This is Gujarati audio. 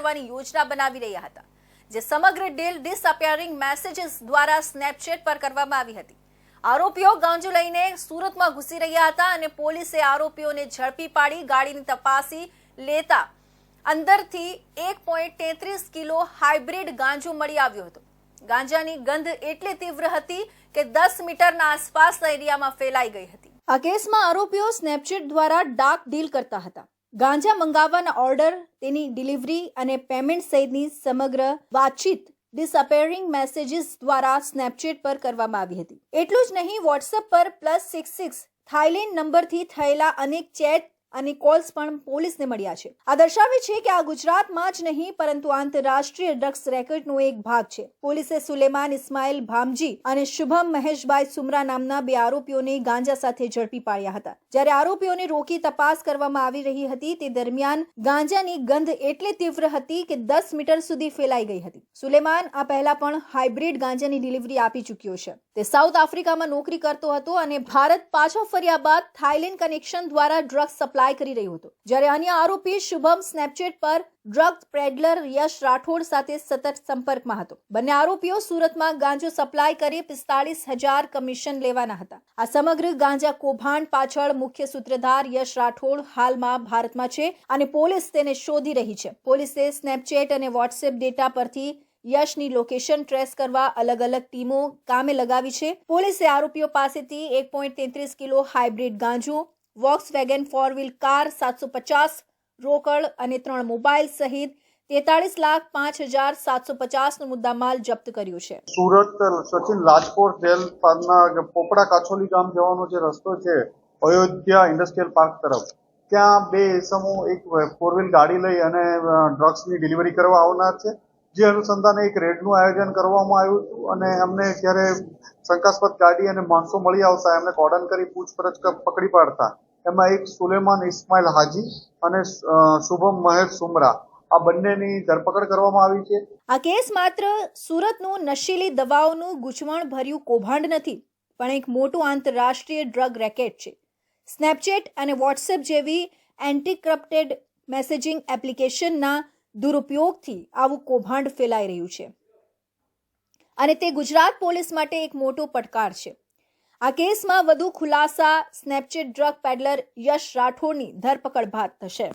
કરવાની યોજના બનાવી રહ્યા હતા, જે સમગ્ર ડીલ ડિસઅપિયરિંગ મેસેજીસ દ્વારા સ્નેપચેટ પર કરવામાં આવી હતી. આરોપીઓ ગાંજો લઈને સુરતમાં ઘૂસી રહ્યા હતા અને પોલીસે આરોપીઓને ઝડપી પાડી ગાડીની તપાસી લેતા અંદરથી એક પોઈન્ટ તેત્રીસ કિલો હાઇબ્રિડ ગાંજો મળી આવ્યો હતો. ગાંજાની ગંધ એટલી તીવ્ર હતી કે દસ મીટરના આસપાસના એરિયામાં ફેલાઈ ગઈ હતી. આ કેસમાં આરોપીઓ સ્નેપચેટ દ્વારા ડાર્ક ડીલ કરતા હતા. ગાંજા મંગાવવાના ઓર્ડર, તેની ડિલિવરી અને પેમેન્ટ સહિતની સમગ્ર વાતચીત ડિસઅપેરિંગ મેસેજીસ દ્વારા સ્નેપચેટ પર કરવામાં આવી હતી. એટલું જ નહીં વોટ્સએપ પર પ્લસ સિક્સ સિક્સ થાઇલેન્ડ નંબરથી થયેલા અનેક ચેટ અને કોલ્સ પણ પોલીસને મળ્યા છે. આ દર્શાવે છે કે આ ગુજરાતમાં જ નહીં, પરંતુ આંતરરાષ્ટ્રીય ડ્રગ્સ રેકેટનો એક ભાગ છે. પોલીસે સુલેમાન ઇસ્માઇલ ભામજી અને શુભમ મહેશભાઈ સુમરા નામના બે આરોપીઓને ગાંજા સાથે ઝડપી પાડ્યા હતા. જ્યારે આરોપીઓને રોકી તપાસ કરવામાં આવી રહી હતી, તે દરમિયાન ગાંજાની ગંધ એટલી તીવ્ર હતી કે દસ મીટર સુધી ફેલાઈ ગઈ હતી. સુલેમાન આ પહેલા પણ હાઇબ્રિડ ગાંજાની ડિલિવરી આપી ચૂક્યો છે. તે સાઉથ આફ્રિકામાં નોકરી કરતો હતો અને ભારત પાછો ફર્યા બાદ થાઇલેન્ડ કનેક્શન દ્વારા ડ્રગ્સ સપ્લાય કરી રહ્યો હતો. જ્યારે અન્ય આરોપી શુભમ સ્નેપચેટ પર ડ્રગ પેડલર યશ રાઠોડ સાથે સતત સંપર્કમાં હતો. બંને આરોપીઓ સુરતમાં ગાંજો સપ્લાય કરી પિસ્તાળીસ હજાર કમિશન લેવાના હતા. આ સમગ્ર ગાંજા કૌભાંડ પાછળ મુખ્ય સૂત્રધાર યશ રાઠોડ હાલમાં ભારતમાં છે અને પોલીસ તેને શોધી રહી છે. પોલીસે સ્નેપચેટ અને વોટ્સએપ ડેટા પરથી યશની લોકેશન ટ્રેસ કરવા અલગ અલગ ટીમો કામે લગાવી છે. પોલીસે આરોપીઓ પાસેથી એક કિલો હાઇબ્રિડ ગાંજો Volkswagen four wheel car સાતસો પચાસ, રોકડ અને ત્રણ મોબાઈલ સહિત તેતાળીસ લાખ પાંચ હજાર સાતસો પચાસનો મુદ્દામાલ જપ્ત કર્યો છે. સુરત સચિન રાજકોટ જેલ પરના પોપડા કાછોલી ગામ જવાનો જે રસ્તો છે, અયોધ્યા ઇન્ડસ્ટ્રીયલ પાર્ક તરફ, ત્યાં બે સમૂહ એક ફોર વ્હીલ ગાડી લઈ અને ડ્રગ્સની ડિલિવરી કરવા આવનાર છે. જે અનુસંધાને એક રેડનું આયોજન કરવામાં આવ્યું હતું અને અમને જ્યારે શંકાસ્પદ ગાડી અને માણસો મળી આવતા, એમને કોર્ડન કરી પૂછપરછ પકડી પાડતા. એમાં એક સુલેમાન ઇસ્માઇલ હાજી અને શુભમ મહેશ સુમરા. આ બંનેની ધરપકડ કરવામાં આવી છે. આ કેસ માત્ર સુરતનું નશીલી દવાઓનું ગૂંચવણ ભર્યું કૌભાંડ નથી, પણ એક મોટું આંતરરાષ્ટ્રીય ડ્રગ રેકેટ છે. સ્નેપચેટ અને વોટ્સએપ જેવી એન્ટી મેસેજિંગ એપ્લિકેશનના દુરુપયોગથી આવું કૌભાંડ ફેલાઈ રહ્યું છે. અને તે ગુજરાત પોલીસ માટે એક મોટો પડકાર છે. આ કેસમાં વધુ ખુલાસા, સ્નેપચેટ ડ્રગ પેડલર યશ રાઠોડની ધરપકડ બાદ થશે.